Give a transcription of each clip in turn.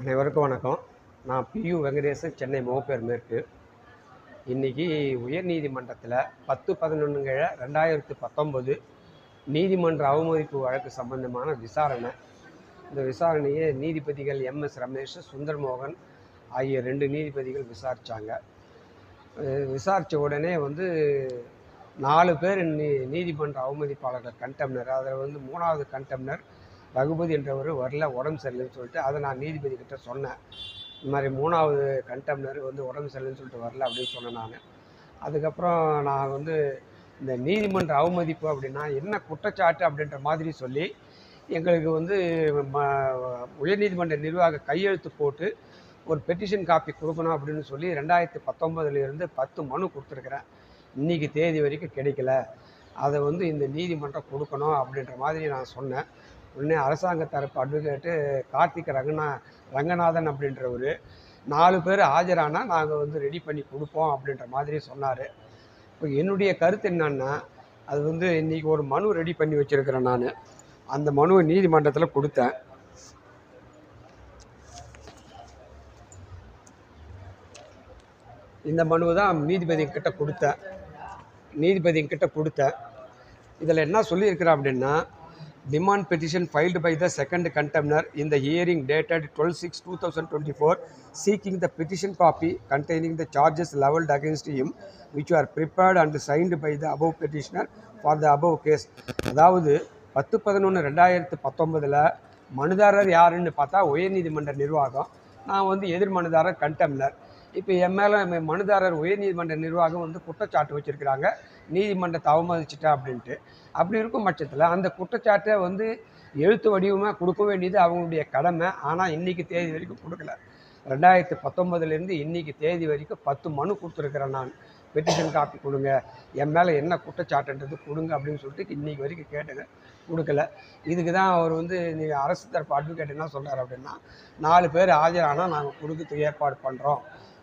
அனைவருக்கும் வணக்கம். நான் பியு வெங்கடேசன் சென்னை முகப்பேர் மேற்கு. இன்றைக்கி உயர்நீதிமன்றத்தில் பத்து பதினொன்றுங்க ரெண்டாயிரத்து பத்தொம்பது நீதிமன்ற அவமதிப்பு வழக்கு சம்பந்தமான விசாரணை. இந்த விசாரணையை நீதிபதிகள் எம்எஸ் ரமேஷ் சுந்தர்மோகன் ஆகிய ரெண்டு நீதிபதிகள் விசாரித்தாங்க விசாரித்த உடனே வந்து நாலு பேர் நீ நீதிமன்ற அவமதிப்பாளர்கள் கண்டெம்னர் அதில் வந்து மூணாவது கண்டெம்னர் ரகுபதி என்றவர் வரல உடம்பு சரியில்லைன்னு சொல்லிட்டு அதை நான் நீதிபதி கிட்ட சொன்னேன். இந்த மாதிரி மூணாவது கண்டெம்னர் வந்து உடம்பு சரியில்லைன்னு சொல்லிட்டு வரல அப்படின்னு சொன்னேன் நான். அதுக்கப்புறம் நான் வந்து இந்த நீதிமன்ற அவமதிப்பு அப்படின்னா என்ன குற்றச்சாட்டு அப்படின்ற மாதிரி சொல்லி எங்களுக்கு வந்து ம உயர்நீதிமன்ற நிர்வாக கையெழுத்து போட்டு ஒரு பெட்டிஷன் காப்பி கொடுக்கணும் அப்படின்னு சொல்லி ரெண்டாயிரத்தி பத்தொம்பதுலேருந்து பத்து மனு கொடுத்துருக்குறேன். இன்றைக்கி தேதி வரைக்கும் கிடைக்கல. அதை வந்து இந்த நீதிமன்றம் கொடுக்கணும் அப்படின்ற மாதிரி நான் சொன்னேன். உடனே அரசாங்க தரப்பு அட்வொகேட்டு கார்த்திக் ரங்கநா ரங்கநாதன் அப்படின்றவர். நாலு பேர் ஆஜரானால் நாங்கள் வந்து ரெடி பண்ணி கொடுப்போம் அப்படின்ற மாதிரி சொன்னார். இப்போ என்னுடைய கருத்து என்னன்னா அது வந்து இன்றைக்கி ஒரு மனு ரெடி பண்ணி வச்சுருக்கிறேன் நான். அந்த மனுவை நீதிமன்றத்தில் கொடுத்தேன். இந்த மனுவை தான் நீதிபதிங்கிட்ட கொடுத்தேன். நீதிபதிங்கிட்ட கொடுத்தேன். இதில் என்ன சொல்லியிருக்கிறேன் அப்படின்னா demand petition filed by the second contender in the hearing dated 12-6-2024 seeking the petition copy containing the charges leveled against him which were prepared and signed by the above petitioner for the above case அதாவது பத்து பதினொன்று ரெண்டாயிரத்து பத்தொன்பதில் மனுதாரர் யாருன்னு பார்த்தா உயர்நீதிமன்ற நிர்வாகம் நான் வந்து எதிர் மனுதாரர் கண்டெம்னர் இப்போ என் மேலே மனுதாரர் உயர்நீதிமன்ற நிர்வாகம் வந்து குற்றச்சாட்டு வச்சுருக்கிறாங்க. நீதிமன்றத்தை அவமதிச்சிட்டா அப்படின்ட்டு. அப்படி இருக்கும் பட்சத்தில் அந்த குற்றச்சாட்டை வந்து எழுத்து வடிவமாக கொடுக்க வேண்டியது அவங்களுடைய கடமை. ஆனால் இன்றைக்கி தேதி வரைக்கும் கொடுக்கல. ரெண்டாயிரத்தி பத்தொம்பதுலேருந்து இன்றைக்கி தேதி வரைக்கும் பத்து மனு கொடுத்துருக்குறேன் நான். பெட்டிஷன் காப்பி கொடுங்க. என் மேலே என்ன குற்றச்சாட்டுன்றது கொடுங்க அப்படின்னு சொல்லிட்டு இன்றைக்கி வரைக்கும் கேட்டுங்க கொடுக்கல. இதுக்கு தான் அவர் வந்து நீங்கள் அரசு தரப்பு அட்வொகேட் என்ன சொல்கிறார் அப்படின்னா நாலு பேர் ஆஜரானால் நாங்கள் கொடுக்கறதுக்கு ஏற்பாடு பண்ணுறோம்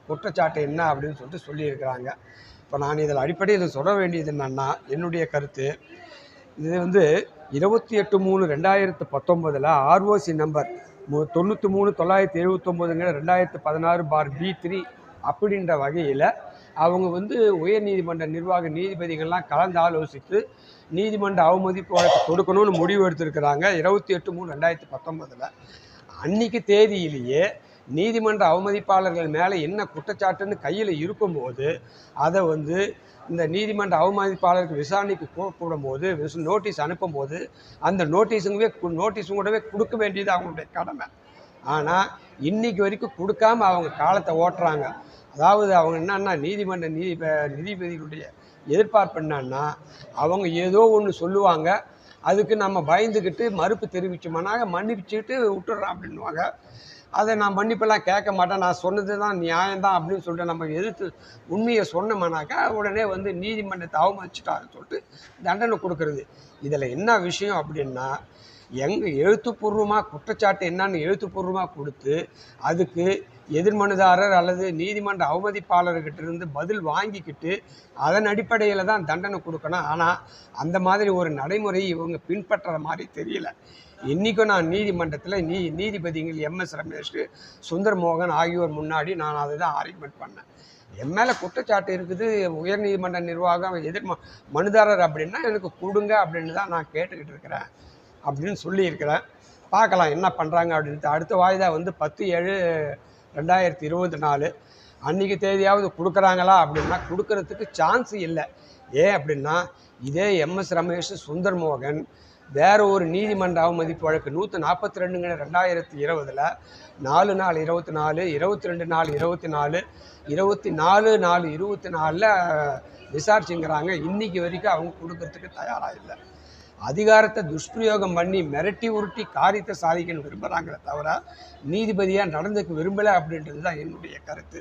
குற்றச்சாட்டு என்ன அப்படின்னு சொல்லிட்டு சொல்லியிருக்கிறாங்க. இப்போ நான் இதில் அடிப்படையில் சொல்ல வேண்டியது என்னன்னா என்னுடைய கருத்து இது வந்து இருபத்தி எட்டு மூணு ரெண்டாயிரத்து பத்தொம்போதில் ஆர்ஓசி நம்பர் மு தொண்ணூற்றி மூணு தொள்ளாயிரத்தி எழுபத்தொம்போதுங்கிற ரெண்டாயிரத்து பதினாறு பார் பி த்ரீ அப்படின்ற வகையில் அவங்க வந்து உயர் நீதிமன்ற நிர்வாக நீதிபதிகள்லாம் கலந்து ஆலோசித்து நீதிமன்ற அவமதிப்பு வழக்கு கொடுக்கணும்னு முடிவு எடுத்திருக்கிறாங்க. இருபத்தி எட்டு மூணு ரெண்டாயிரத்தி பத்தொம்போதில் அன்னைக்கு தேதியிலேயே நீதிமன்ற அவமதிப்பாளர்கள் மேலே என்ன குற்றச்சாட்டுன்னு கையில் இருக்கும்போது அதை வந்து இந்த நீதிமன்ற அவமதிப்பாளருக்கு விசாரணைக்கு கூப்பிடும் போது நோட்டீஸ் அனுப்பும்போது அந்த நோட்டீஸுங்கவே நோட்டீஸும் கூடவே கொடுக்க வேண்டியது அவங்களுடைய கடமை. ஆனால் இன்னைக்கு வரைக்கும் கொடுக்காம அவங்க காலத்தை ஓட்டுறாங்க. அதாவது அவங்க என்னன்னா நீதிமன்ற நீதி நீதிபதிகளுடைய எதிர்பார்ப்பு என்னன்னா அவங்க ஏதோ ஒன்று சொல்லுவாங்க. அதுக்கு நம்ம பயந்துக்கிட்டு மறுப்பு தெரிவிச்சோம்னாக்க மன்னிச்சுட்டு விட்டுறோம் அப்படின்வாங்க அதை நான் மன்னிப்பெல்லாம் கேட்க மாட்டேன். நான் சொன்னது தான் நியாயம்தான் அப்படின்னு சொல்லிட்டு நம்ம எதிர்த்து உண்மையை சொன்னோம்னாக்கா உடனே வந்து நீதிமன்றத்தை அவமதிச்சிட்டாருன்னு சொல்லிட்டு தண்டனை கொடுக்கறது. இதில் என்ன விஷயம் அப்படின்னா எங்கள் எழுத்துப்பூர்வமாக குற்றச்சாட்டு என்னன்னு எழுத்துப்பூர்வமாக கொடுத்து அதுக்கு எதிர்மனுதாரர் அல்லது நீதிமன்ற அவமதிப்பாளர்கிட்ட இருந்து பதில் வாங்கிக்கிட்டு அதன் அடிப்படையில் தான் தண்டனை கொடுக்கணும். ஆனால் அந்த மாதிரி ஒரு நடைமுறை இவங்க பின்பற்றுற மாதிரி தெரியல. இன்றைக்கும் நான் நீதிமன்றத்தில் நீ நீதிபதிகள் எம்எஸ் ரமேஷ் சுந்தர்மோகன் ஆகியோர் முன்னாடி நான் அதை தான் ஆர்குமெண்ட் பண்ணேன். என் மேலே குற்றச்சாட்டு இருக்குது. உயர்நீதிமன்ற நிர்வாகம் எதிர் மனுதாரர் அப்படின்னா எனக்கு கொடுங்க அப்படின்னு தான் நான் கேட்டுக்கிட்டு இருக்கிறேன் அப்படின்னு சொல்லியிருக்கிறேன். பார்க்கலாம் என்ன பண்ணுறாங்க அப்படின்ட்டு. அடுத்த வாய்தா வந்து பத்து ஏழு ரெண்டாயிரத்தி இருபத்தி நாலு அன்றைக்கி தேதியாவது கொடுக்குறாங்களா அப்படின்னா கொடுக்கறதுக்கு சான்ஸ் இல்லை. ஏன் அப்படின்னா இதே எம்எஸ் ரமேஷ் சுந்தர் மோகன் வேற ஒரு நீதிமன்ற அவமதிப்பு வழக்கு நூற்றி நாற்பத்தி ரெண்டுங்கிற ரெண்டாயிரத்தி இருபதில் நாலு நாலு இருபத்தி நாலு இருபத்தி ரெண்டு நாலு இருபத்தி நாலு இருபத்தி நாலு நாலு இருபத்தி நாலில் விசாரிச்சுங்கிறாங்க. இன்னைக்கு வரைக்கும் அவங்க கொடுக்கறதுக்கு தயாராக இல்லை. அதிகாரத்தை துஷ்பிரயோகம் பண்ணி மிரட்டி உருட்டி காரியத்தை சாதிக்கணும் விரும்புகிறாங்களே தவிர நீதிபதியாக நடந்துக்க விரும்பலை அப்படின்றது தான் என்னுடைய கருத்து.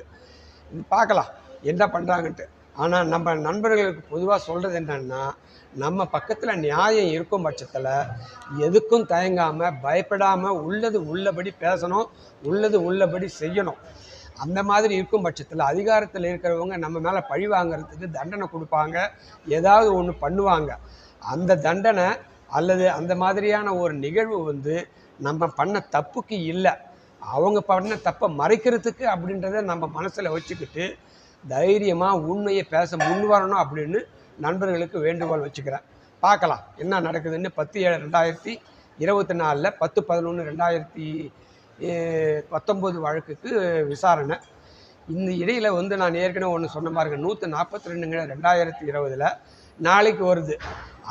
பார்க்கலாம் என்ன பண்ணுறாங்கன்ட்டு ஆனால் நம்ம நண்பர்களுக்கு பொதுவாக சொல்கிறது என்னன்னா நம்ம பக்கத்தில் நியாயம் இருக்கும் பட்சத்தில் எதுக்கும் தயங்காமல் பயப்படாமல் உள்ளது உள்ளபடி பேசணும் உள்ளது உள்ளபடி செய்யணும். அந்த மாதிரி இருக்கும் பட்சத்தில் அதிகாரத்தில் இருக்கிறவங்க நம்ம மேலே பழி வாங்குறதுக்கு தண்டனை கொடுப்பாங்க ஏதாவது ஒன்று பண்ணுவாங்க. அந்த தண்டனை அல்லது அந்த மாதிரியான ஒரு நிகழ்வு வந்து நம்ம பண்ண தப்புக்கு இல்லை. அவங்க பண்ண தப்பை மறைக்கிறதுக்கு அப்படின்றத நம்ம மனசில் வச்சுக்கிட்டு தைரியமாக உண்மையை பேச முன் வரணும் அப்படின்னு நண்பர்களுக்கு வேண்டுகோள் வச்சுக்கிறேன். பார்க்கலாம் என்ன நடக்குதுன்னு பத்து ஏழு ரெண்டாயிரத்தி இருபத்தி நாலில் பத்து பதினொன்று ரெண்டாயிரத்தி பத்தொம்போது வழக்குக்கு விசாரணை. இந்த இடையில் வந்து நான் ஏற்கனவே ஒன்று சொன்ன மாதிரி நூற்றி நாற்பத்தி ரெண்டுங்கிற ரெண்டாயிரத்தி இருபதில் நாளைக்கு வருது.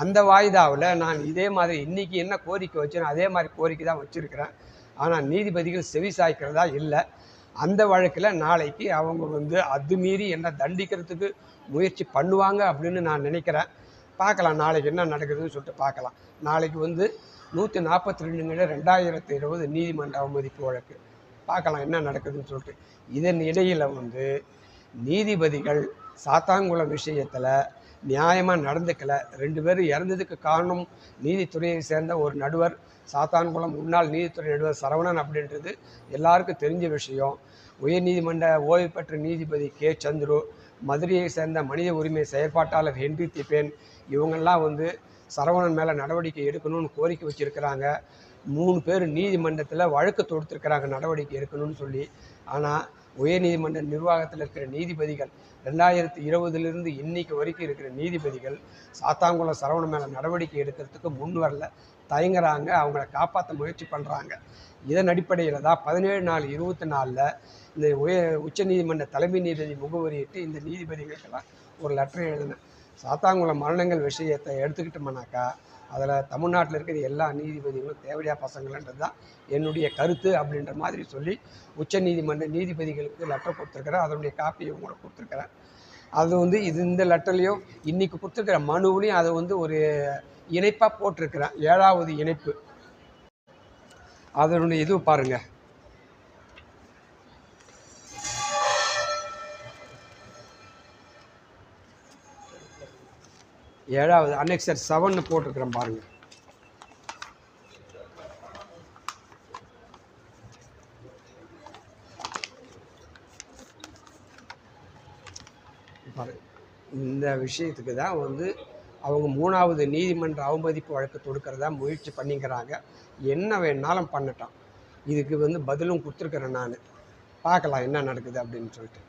அந்த வாய்தாவில் நான் இதே மாதிரி இன்றைக்கி என்ன கோரிக்கை வச்சேனோ அதே மாதிரி கோரிக்கை தான் வச்சுருக்கிறேன். ஆனால் நீதிபதிகள் செவி சாய்க்கிறதா இல்லை. அந்த வழக்கில் நாளைக்கு அவங்க வந்து அதுமீறி என்னை தண்டிக்கிறதுக்கு முயற்சி பண்ணுவாங்க அப்படின்னு நான் நினைக்கிறேன். பார்க்கலாம் நாளைக்கு என்ன நடக்குதுன்னு சொல்லிட்டு பார்க்கலாம். நாளைக்கு வந்து நூற்றி நாற்பத்தி ரெண்டுங்கிற ரெண்டாயிரத்தி இருபது நீதிமன்ற அவமதிப்பு வழக்கு. பார்க்கலாம் என்ன நடக்குதுன்னு சொல்லிட்டு. இதன் இடையில் வந்து நீதிபதிகள் சாத்தாங்குளம் விஷயத்தில் நியாயமாக நடந்துக்கலை. ரெண்டு பேரும் இறந்ததுக்கு காரணம் நீதித்துறையை சேர்ந்த ஒரு நடுவர் சாத்தான்குளம் முன்னாள் நீதித்துறை நடுவர் சரவணன் அப்படின்றது எல்லாருக்கும் தெரிஞ்ச விஷயம். உயர்நீதிமன்ற ஓய்வு பெற்ற நீதிபதி கே. சந்துரு மதுரையை சேர்ந்த மனித உரிமை செயற்பாட்டாளர் ஹென்றி திபேன் இவங்கெல்லாம் வந்து சரவணன் மேலே நடவடிக்கை எடுக்கணும்னு கோரிக்கை வச்சுருக்கிறாங்க. மூணு பேர் நீதிமன்றத்தில் வழக்கு தொடுத்துருக்கிறாங்க நடவடிக்கை எடுக்கணும்னு சொல்லி. ஆனால் உயர்நீதிமன்ற நிர்வாகத்தில் இருக்கிற நீதிபதிகள் ரெண்டாயிரத்தி இருபதுலேருந்து இன்னைக்கு வரைக்கும் இருக்கிற நீதிபதிகள் சாத்தாங்குளம் சரவண மேலே நடவடிக்கை எடுக்கிறதுக்கு முன் வரல தயங்குறாங்க அவங்கள காப்பாற்ற முயற்சி பண்ணுறாங்க இதன் அடிப்படையில் தான் பதினேழு நாலு இருபத்தி நாலில் இந்த உய உச்சநீதிமன்ற தலைமை நீதிபதி முகவரியிட்டு இந்த நீதிபதிகளுக்கெல்லாம் ஒரு லெட்டர் எழுதினேன். சாத்தாங்குளம் மரணங்கள் விஷயத்தை எடுத்துக்கிட்டோம்னாக்கா அதில் தமிழ்நாட்டில் இருக்கிற எல்லா நீதிபதிகளும் தேவையா பசங்கள்ன்றது தான் என்னுடைய கருத்து அப்படின்ற மாதிரி சொல்லி உச்ச நீதிமன்ற நீதிபதிகளுக்கு லெட்டர் கொடுத்துருக்குறேன் அதனுடைய காப்பியை உங்களுக்கு கொடுத்துருக்குறேன் அது வந்து இது இந்த லெட்டர்லேயும் இன்றைக்கி கொடுத்துருக்குற மனுவிலையும் அதை வந்து ஒரு இணைப்பாக போட்டிருக்கிறேன் ஏழாவது இணைப்பு. அதனுடைய இது பாருங்கள் ஏழாவது அன்னெக்சர் செவன்னு போட்டிருக்கிறேன் பாருங்க. இந்த விஷயத்துக்கு தான் வந்து அவங்க மூணாவது நீதிமன்ற அவமதிப்பு வழக்கு தொடுக்கிறதா முயற்சி பண்ணிக்கிறாங்க என்ன வேணாலும் பண்ணட்டான் இதுக்கு வந்து பதிலும் கொடுத்துருக்குறேன் நான். பார்க்கலாம் என்ன நடக்குது அப்படின்னு சொல்லிட்டு.